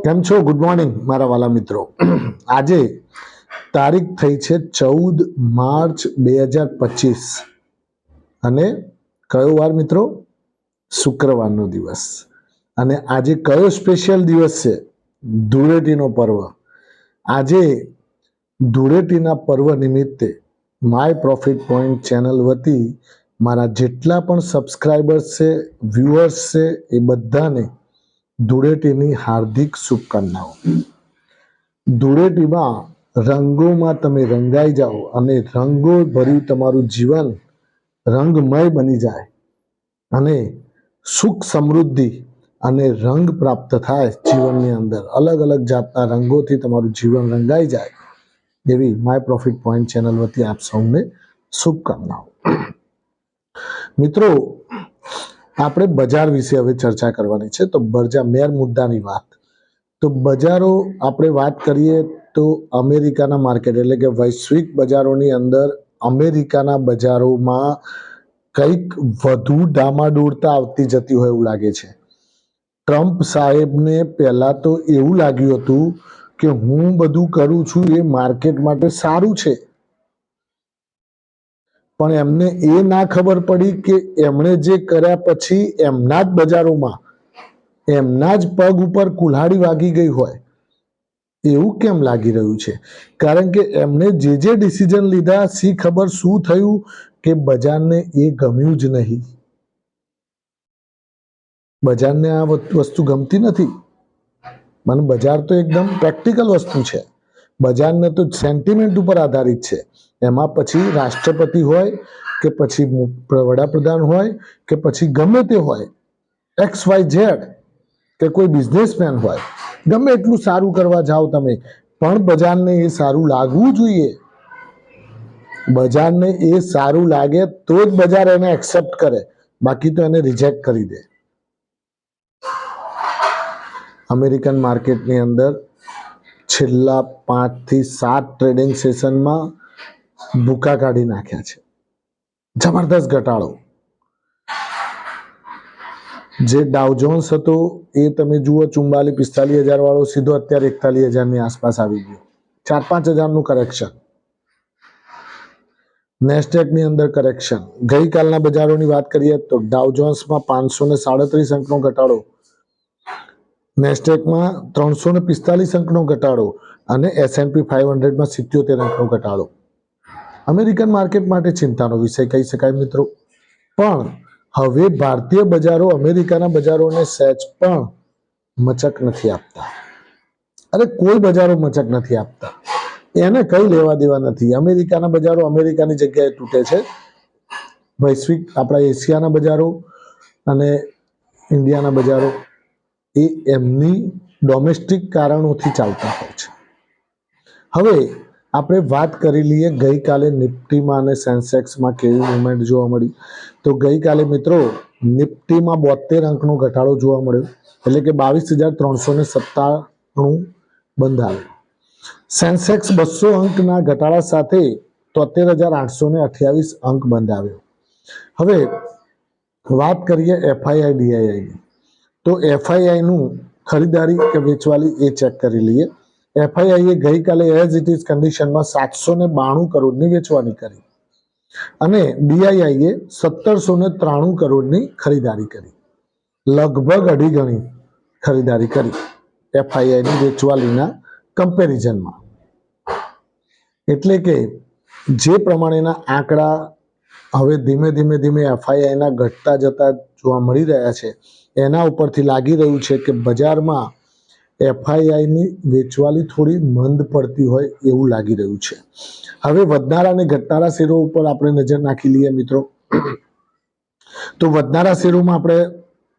કેમ છો? Good morning મારા વાલા મિત્રો. આજે તારીખ થઈ છે ચૌદ માર્ચ બે હજાર પચીસ. અને કયો વાર મિત્રો? શુક્રવારનો દિવસ. અને આજે કયો સ્પેશિયલ દિવસ છે? ધૂળેટીનો પર્વ. આજે ધૂળેટીના પર્વ નિમિત્તે માય પ્રોફિટ પોઈન્ટ ચેનલ વતી મારા જેટલા પણ સબસ્ક્રાઈબર્સ છે વ્યુઅર્સ છે, એ બધાને ધૂળેટીની હાર્દિક શુભકામનાઓ. ધૂળેટીમાં રંગોમાં તમે રંગાઈ જાઓ અને રંગો ભર્યું તમારું જીવન રંગમય બની જાય અને સુખ સમૃદ્ધિ અને રંગ પ્રાપ્ત થાય જીવનની અંદર. અલગ અલગ જાતના રંગોથી તમારું જીવન રંગાઈ જાય એવી માય પ્રોફિટ પોઈન્ટ ચેનલ વતી આપ સૌને શુભકામનાઓ. મિત્રો આપણે બજાર વિશે હવે ચર્ચા કરવાની છે. તો બજાર મેર મુદ્દાની વાત. તો બજારો આપણે વાત કરીએ તો અમેરિકાના માર્કેટ એટલે કે વૈશ્વિક બજારોની અંદર અમેરિકાના બજારોમાં કંઈક વધુ ડામાડોળતા આવતી જતી હોય એવું લાગે છે. ટ્રમ્પ સાહેબને પહેલાં તો એવું લાગ્યું હતું કે હું બધું કરું છું એ માર્કેટ માટે સારું છે. પણ એમને એ ના ખબર પડી કે એમણે જે કર્યા પછી એમના જ બજારોમાં એમના જ પગ ઉપર કુલ્હાડી વાગી ગઈ હોય. એવું કેમ લાગી રહ્યું છે? કારણ કે એમણે જે જે ડિસિઝન લીધા સી ખબર શું થયું કે બજારને એ ગમ્યું જ નહીં. બજારને આ વસ્તુ ગમતી નથી. મને બજાર તો એકદમ પ્રેક્ટિકલ વસ્તુ છે. બજારને તો સેન્ટિમેન્ટ ઉપર આધારિત છે. એમાં પછી રાષ્ટ્રપતિ હોય કે પછી વડાપ્રધાન હોય કે પછી ગમે તે હોય એક્સ વાય ઝેડ કે કોઈ બિઝનેસમેન હોય, ગમે એટલું સારું કરવા જાઓ તમે, પણ બજારને એ સારું લાગવું જોઈએ. બજારને એ સારું લાગે તો જ બજાર એને એક્સેપ્ટ કરે, બાકી તો એને રિજેક્ટ કરી દે. અમેરિકન માર્કેટની અંદર છેલ્લા પાંચથી સાત ટ્રેડિંગ સેશનમાં ભૂકા કાઢી નાખ્યા છે. જબરદસ્ત ઘટાડો. જે ડાઉજોન્સ હતો, એ તમે જુઓ ચુંબાલી પિસ્તાલીસ હજાર વાળો સીધો અત્યારે એકતાલીસ હજારની આસપાસ આવી ગયો. ચાર, પાંચ હજારનું કરેક્શન નેસ્ટેકની અંદર કરેક્શન ગઈકાલના બજારોની વાત કરીએ તો ડાઉજોન્સમાં પાંચસો ને સાડત્રીસ અંકનો ઘટાડો. નેસ્ટેકમાં ત્રણસો ને પિસ્તાલીસ અંકનો ઘટાડો. અને એસએનપી ફાઇવ હંડ્રેડમાં સિત્યોતેર અંકનો ઘટાડો. અમેરિકન માર્કેટ માટે ચિંતાનો વિષય કહી શકાય મિત્રો. પણ હવે ભારતીય બજારો અમેરિકાના બજારોને સહેજ પણ મચક નથી આપતા. અરે કોઈ બજારો મચક નથી આપતા. એને કઈ લેવા દેવા નથી. અમેરિકાના બજારો અમેરિકાની જગ્યાએ તૂટે છે. વૈશ્વિક આપણા એશિયાના બજારો અને ઇન્ડિયાના બજારો એ એમની ડોમેસ્ટિક કારણોથી ચાલતા હોય છે. હવે આપણે વાત કરી લઈએ ગઈકાલે નિફ્ટીમાં અને સેન્સેક્સમાં કેવી મુવમેન્ટ જોવા મળી. તો ગઈકાલે મિત્રો નિફ્ટીમાં બોતેર અંકનો ઘટાડો જોવા મળ્યો. એટલે કે બાવીસ હજાર ત્રણસો ને સત્તાણું બંધ આવ્યું સેન્સેક્સ બસો અંકના ઘટાડા સાથે તોતેર હજાર આઠસો ને અઠ્યાવીસ અંક બંધ આવ્યો હવે વાત કરીએ એફઆઈઆઈ ડીઆઈઆઈની. તો એફઆઈઆઈનું ખરીદારી કે વેચવાલી એ ચેક કરી લઈએ. એફઆઈઆઈએ ગઈકાલે એઝ ઇટ ઇઝ કન્ડિશનમાં સાતસો ને બાણું કરોડની વેચવાની કરી. અને ડીઆઈઆઈએ સત્તરસો ને ત્રાણું કરોડની ખરીદારી કરી. લગભગ અઢી ગણી ખરીદારી કરી એફઆઈઆઈની વેચવાલીના કમ્પેરિઝનમાં. એટલે કે જે પ્રમાણેના આંકડા હવે ધીમે ધીમે ધીમે એફઆઈઆઈના ઘટતા જતા જોવા મળી રહ્યા છે, એના ઉપરથી લાગી રહ્યું છે કે બજારમાં એફઆઈઆઈની વેચવાલી થોડી મંદ પડતી હોય એવું લાગી રહ્યું છે. હવે વધનારા અને ઘટનારા શેરો ઉપર આપણે નજર નાખી લઈએ મિત્રો. તો વધનારા શેરોમાં આપણે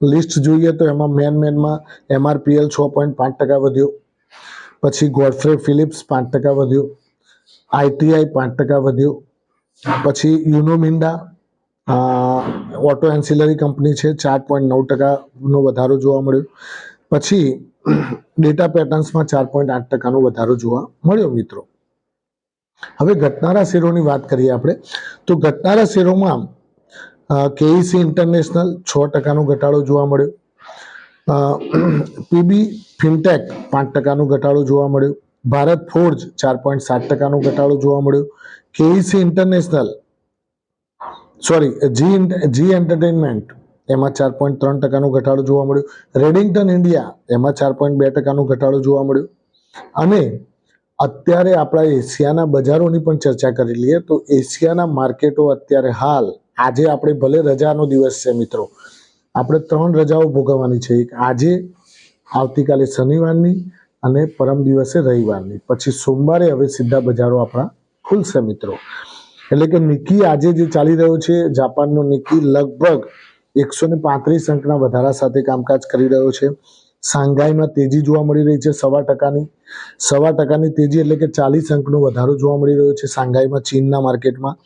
લિસ્ટ જોઈએ તો એમાં મેન મેનમાં એમઆરપીએલ છ પોઈન્ટ પાંચ ટકા વધ્યો. પછી ગોડફ્રે ફિલિપ્સ પાંચ ટકા વધ્યો. આઈટીઆઈ પાંચ ટકા વધ્યો. પછી યુનોમિન્ડા ઓટો એન્સિલરી કંપની છે, ચાર પોઈન્ટ નવ ટકાનો વધારો જોવા મળ્યો. પછી ડેટા પેટર્ન્સમાં ચાર પોઈન્ટ આઠ ટકાનો વધારો જોવા મળ્યો, મિત્રો. હવે ઘટનારા શેરોની વાત કરીએ આપણે, તો ઘટનારા શેરોમાં કેઈસી ઇન્ટરનેશનલ છ ટકાનો ઘટાડો જોવા મળ્યો. પીબી ફિનટેક પાંચ ટકાનો ઘટાડો જોવા મળ્યો. ભારત ફોર્જ ચાર પોઈન્ટ સાત ટકાનો ઘટાડો જોવા મળ્યો. KEC international, sorry, G G entertainment એમાં ચાર પોઈન્ટ ત્રણ ટકાનું ઘટાડો જોવા મળ્યો. રેડિંગ્ટન ઇન્ડિયા એમાં ચાર પોઈન્ટ બે ટકાનું ઘટાડો જોવા મળ્યો. અને અત્યારે આપણા એશિયાના બજારોની પણ ચર્ચા કરી લઈએ તો એશિયાના માર્કેટો અત્યારે હાલ, આજે આપણે ભલે રજાનો દિવસ છે મિત્રો, આપણે ત્રણ રજાઓ ભોગવવાની છે. એક આજે, આવતીકાલે શનિવારની અને પરમ દિવસે રવિવારની. પછી સોમવારે હવે સીધા બજારો આપણા ખુલશે મિત્રો. એટલે કે નિકી આજે જે ચાલી રહ્યો છે જાપાનનો નિકી લગભગ એકસો ને પાંત્રીસ અંકના વધારા સાથે કામકાજ કરી રહ્યો છે. શાંઘાઈમાં તેજી જોવા મળી રહી છે સવા ટકાની. સવા ટકાની તેજી એટલે કે ચાલીસ અંકનો વધારો જોવા મળી રહ્યો છે શાંઘાઈમાં ચીનના માર્કેટમાં.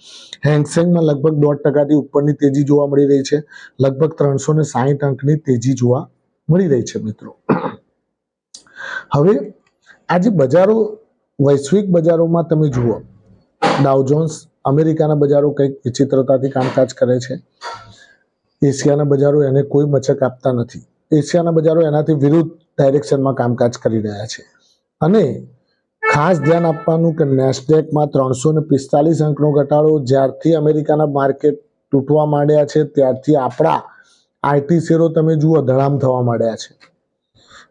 હેંગસેંગમાં લગભગ દોઢ ટકાથી ઉપરની તેજી જોવા મળી રહી છે. લગભગ ત્રણસો ને સાહીઠ અંકની તેજી જોવા મળી રહી છે મિત્રો. હવે આજે બજારો, વૈશ્વિક બજારોમાં તમે જુઓ ડાઉજોન્સ અમેરિકાના બજારો કંઈક વિચિત્રતાથી કામકાજ કરે છે. એશિયાના બજારો એને કોઈ મચક આપતા નથી. એશિયાના બજારો એનાથી વિરુદ્ધ ડાયરેક્શનમાં કામકાજ કરી રહ્યા છે. અને ખાસ ધ્યાન આપવાનું કે નેસ્ડેકમાં ત્રણસો ને પિસ્તાલીસ અંકનો ઘટાડો જ્યારથી અમેરિકાના માર્કેટ તૂટવા માંડ્યા છે, ત્યારથી આપણા આઈટી શેરો તમે જુઓ, ધડામ થવા માંડ્યા છે.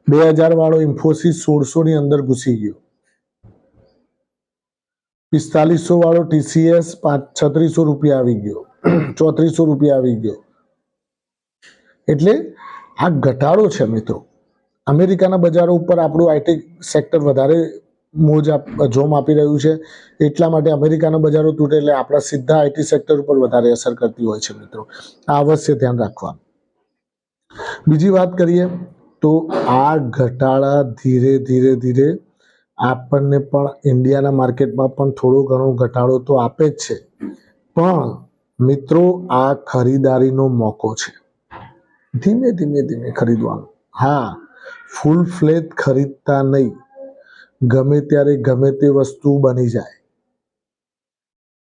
બે હજાર વાળો ઇન્ફોસિસ સોળસો ની અંદર ઘૂસી ગયો. પિસ્તાલીસો વાળો ટીસીએસ પાંચ છત્રીસો રૂપિયા આવી ગયો. ચોત્રીસો રૂપિયા આવી ગયો. એટલે આ ઘટાડો છે મિત્રો. અમેરિકાના બજારો ઉપર આપણું આઈટી સેક્ટર વધારે મોજ જોમ આપી રહ્યું છે. એટલા માટે અમેરિકાના બજારો તૂટે એટલે આપણા સીધા આઈટી સેક્ટર ઉપર વધારે અસર કરતી હોય છે મિત્રો. આ અવશ્ય ધ્યાન રાખવા બીજી વાત કરીએ તો આ ઘટાડા ધીરે ધીરે ધીરે આપણને પણ ઇન્ડિયાના માર્કેટમાં પણ થોડો ઘણો ઘટાડો તો આપે જ છે. પણ મિત્રો આ ખરીદારીનો મોકો છે. ધીમે ધીમે ધીમે ખરીદવાનું. હા. ફૂલ ફ્લેજ ખરીદતા નહીં. ગમે ત્યારે ગમે તે વસ્તુ બની જાય.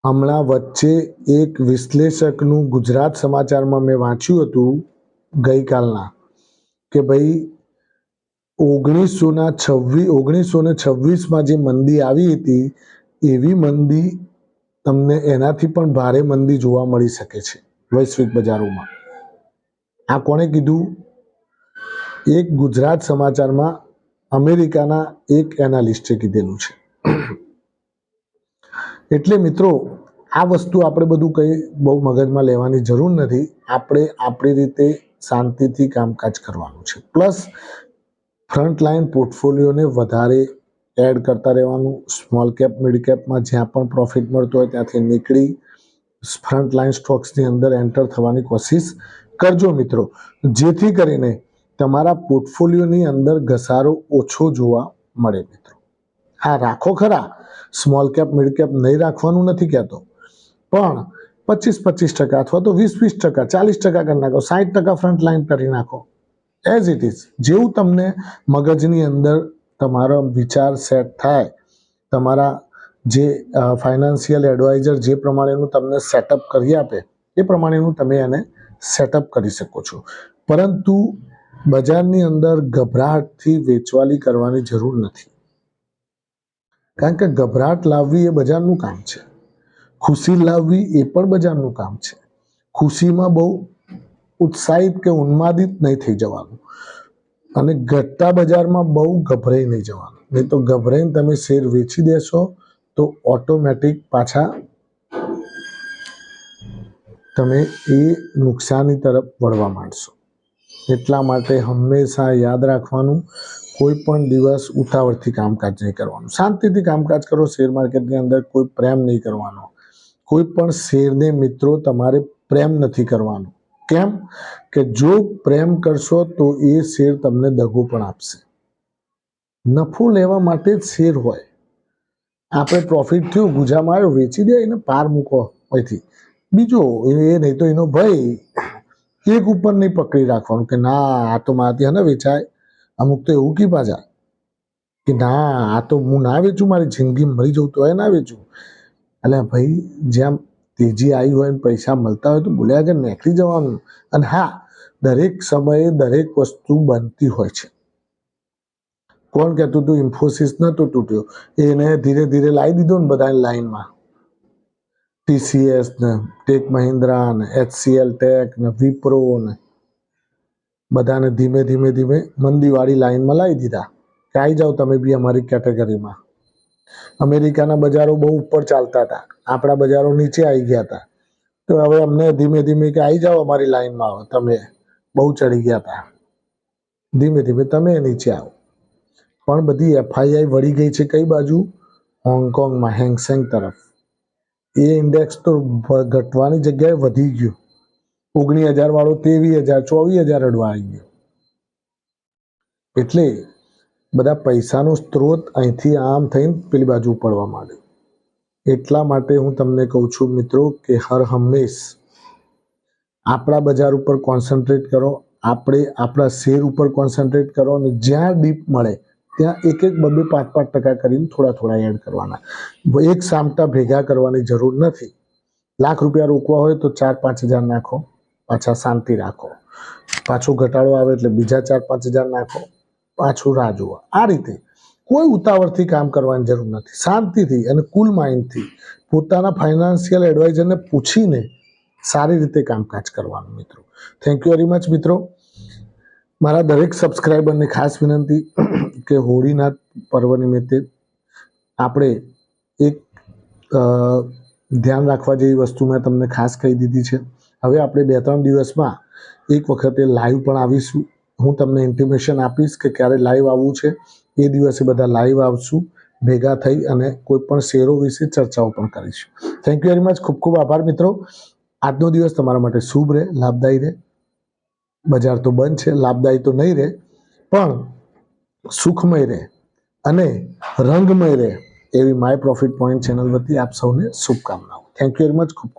હમણાં વચ્ચે એક વિશ્લેષકનું ગુજરાત સમાચારમાં મેં વાંચ્યું હતું ગઈકાલના કે ભાઈ, ઓગણીસોના છવ્વીસ ઓગણીસો ને છવ્વીસમાં જે મંદી આવી હતી, એવી મંદી તમને એનાથી પણ ભારે મંદી જોવા મળી શકે છે વૈશ્વિક બજારોમાં. આ કોણે કીધું? એક ગુજરાત સમાચારમાં અમેરિકાના એક એનાલિસ્ટે કીધેલું છે. એટલે મિત્રો, આ વસ્તુ આપણે બધું કંઈ બહુ મગજમાં લેવાની જરૂર નથી. આપણે આપણી રીતે શાંતિથી કામકાજ કરવાનું છે. પ્લસ, ફ્રન્ટ લાઇન પોર્ટફોલિયોને વધારે એડ કરતા રહેવાનું. સ્મોલ કેપ, મિડ કેપમાં જ્યાં પણ પ્રોફિટ મળતો હોય ત્યાંથી નીકળી ફ્રન્ટ લાઇન સ્ટોક્સની અંદર એન્ટર થવાની કોશિશ કરજો મિત્રો. જેથી કરીને તમારા પોર્ટફોલિયોની અંદર ઘસારો ઓછો જોવા મળે મિત્રો. હા રાખો ખરા. સ્મોલ કેપ, મિડ કેપ નહીં રાખવાનું નથી કહેતો. પણ પચીસ પચીસ ટકા અથવા તો વીસ વીસ ટકા, ચાલીસ ટકા કરી નાખો સાઠ ટકા ફ્રન્ટ લાઇન કરી નાખો. એઝ ઇટ ઇઝ જેવું તમને મગજની અંદર તમારો વિચાર સેટ થાય, તમારા જે ફાઇનાન્શિયલ એડવાઇઝર જે પ્રમાણેનું તમને સેટઅપ કરી આપે, એ પ્રમાણેનું તમે એને સેટઅપ કરી શકો છો. પરંતુ બજારની અંદર ગભરાટથી વેચવાલી કરવાની જરૂર નથી. કારણ કે ગભરાટ લાવવી એ બજારનું કામ છે. ખુશી લાવવી એ પણ બજારનું કામ છે. ખુશીમાં બહુ ઉત્સાહિત કે ઉન્માદિત નહીં થઈ જવાનું. અને ઘટતા બજારમાં બહુ ગભરાઈ નહીં જવાનું. નહીં તો ગભરાઈને તમે શેર વેચી દેશો તો ઓટોમેટિક પાછા તમે એ નુકસાની તરફ વળવા માંડશો. એટલા માટે હંમેશા યાદ રાખવાનું, કોઈ પણ દિવસ ઉતાવળથી કામકાજ નહીં કરવાનું. શાંતિથી કામકાજ કરો, શેર માર્કેટની અંદર કોઈ પ્રેમ નહીં કરવાનો. કોઈ પણ શેરને મિત્રો તમારે પ્રેમ નથી કરવાનો. કેમ? કે જો પ્રેમ કરશો તો એ શેર તમને દગો પણ આપશે. નફો લેવા માટે જ શેર હોય. આપણે પ્રોફિટ થયું ગુજામાં આવ્યો વેચી દે એને પાર મૂકો અહીંથી. બીજો એ નહીં તો એનો ભય એક ઉપર નહીં પકડી રાખવાનું કે ના, આ તો મારાથી હને વેચાય. અમુક તો એવું કી પાછા કે ના, આ તો હું ના વેચું, મારી જિંદગી મરી જવું તો એ ના વેચું. એટલે ભાઈ જેમ તેજી આવી હોય ને પૈસા મળતા હોય તો બોલ્યા કે નીકળી જવાનું. અને હા, દરેક સમયે દરેક વસ્તુ બનતી હોય છે. કોણ કહેતું હતું ઇન્ફોસિસ નતું તૂટ્યું. એને ધીરે ધીરે લાવી દીધો ને બધા લાઈનમાં ટીસીએસ ને ટેક મહિન્દ્રા ને એચસીએલ ટેક ને વિપ્રો ને, બધાને ધીમે ધીમે ધીમે મંદીવાળી લાઈનમાં લાવી દીધા. કે આવી જાઓ તમે બી અમારી કેટેગરીમાં. અમેરિકાના બજારો બહુ ઉપર ચાલતા હતા. આપણા બજારો નીચે આવી ગયા હતા. તો હવે અમને ધીમે ધીમે કે આવી જાઓ અમારી લાઈનમાં આવો. તમે બહુ ચડી ગયા હતા. ધીમે ધીમે તમે નીચે આવો. પણ બધી એફઆઈઆઈ વળી ગઈ છે કઈ બાજુ? હોંગકોંગમાં હેંગસેંગ તરફ. એ ઇન્ડેક્સ તો ઘટવાની જગ્યાએ વધી ગયો. ઓગણીસ હજાર વાળો ત્રેવીસ હજાર, ચોવીસ હજાર અડવા આવી ગયો. એટલે બધા પૈસાનો સ્ત્રોત અહીંથી આમ થઈને પેલી બાજુ પડવા માંડે એટલા માટે હું તમને કહું છું મિત્રો કે હર હંમેશ આપણા બજાર ઉપર કોન્સન્ટ્રેટ કરો, આપણે આપણા શેર ઉપર કોન્સન્ટ્રેટ કરો અને જ્યાં ડીપ મળે ત્યાં એક એક બબે પાંચ પાંચ ટકા કરીને થોડા થોડા એડ કરવાના. એક સામટા ભેગા કરવાની જરૂર નથી. લાખ રૂપિયા રોકવા હોય તો ચાર પાંચ હજાર નાખો, પાછા શાંતિ રાખો. પાછો ઘટાડો આવે એટલે બીજા ચાર પાંચ હજાર નાખો, પાછું રાહ જુઓ. આ રીતે કોઈ ઉતાવળથી કામ કરવાની જરૂર નથી. શાંતિથી અને કુલ માઇન્ડથી પોતાના ફાઇનાન્શિયલ એડવાઇઝરને પૂછીને સારી રીતે કામકાજ કરવાનું મિત્રો. થેન્ક યુ વેરી મચ મિત્રો. મારા દરેક સબસ્ક્રાઈબરને ખાસ વિનંતી. કે હોળીના પર્વ નિમિત્તે આપણે એક ધ્યાન રાખવા જેવી વસ્તુ મેં તમને ખાસ કહી દીધી છે. હવે આપણે બે ત્રણ દિવસમાં એક વખતે લાઈવ પણ આવીશું. હું તમને ઇન્ટિમેશન આપીશ કે ક્યારે લાઈવ આવવું છે. એ દિવસે બધા લાઈવ આવશું, ભેગા થઈ અને કોઈ પણ શેરો વિશે ચર્ચાઓ પણ કરીશું. થેન્ક યુ વેરી મચ ખૂબ ખૂબ આભાર મિત્રો. આજનો દિવસ તમારા માટે શુભ રહે, લાભદાયી રહે. બજાર તો બંધ છે, લાભદાયી તો નહીં રહે. પણ સુખમય રહે અને રંગમય રહે એવી માય પ્રોફિટ પોઈન્ટ ચેનલ વતી આપ સૌને શુભકામનાઓ. થેન્ક યુ વેરી મચ ખૂબ